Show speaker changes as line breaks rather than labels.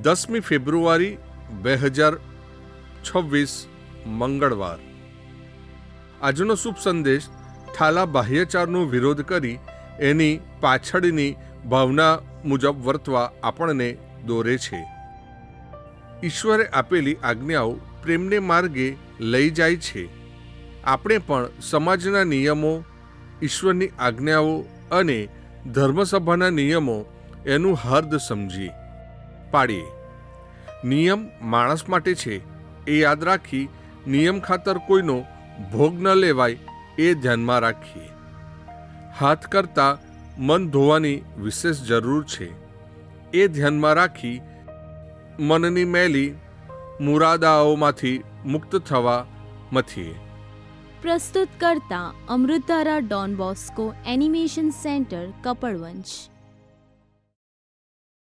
દસમી ફેબ્રુઆરી બે હજાર છવ્વીસ મંગળવાર. આજનો શુભ સંદેશ થાલા બાહ્યચારનો વિરોધ કરી એની પાછળની ભાવના મુજબ વર્તવા આપણને દોરે છે. ઈશ્વરે આપેલી આજ્ઞાઓ પ્રેમને માર્ગે લઈ જાય છે. આપણે પણ સમાજના નિયમો, ઈશ્વરની આજ્ઞાઓ અને ધર્મસભાના નિયમો એનું હર્દ સમજી પાડીએ. નિયમ માણસ માટે છે, એ યાદ રાખી નિયમ ખાતર કોઈનો ભોગ ન લેવાય એ ધ્યાનમાં રાખીએ. હાથ કરતાં મન ધોવાની વિશેષ જરૂર છે. એ ધ્યાનમાં રાખી મનની મેલી મુરાદાઓમાંથી મુક્ત થવા મથીએ.
પ્રસ્તુત કરતા અમૃતારા Don Bosco animation centre Kapadvanj.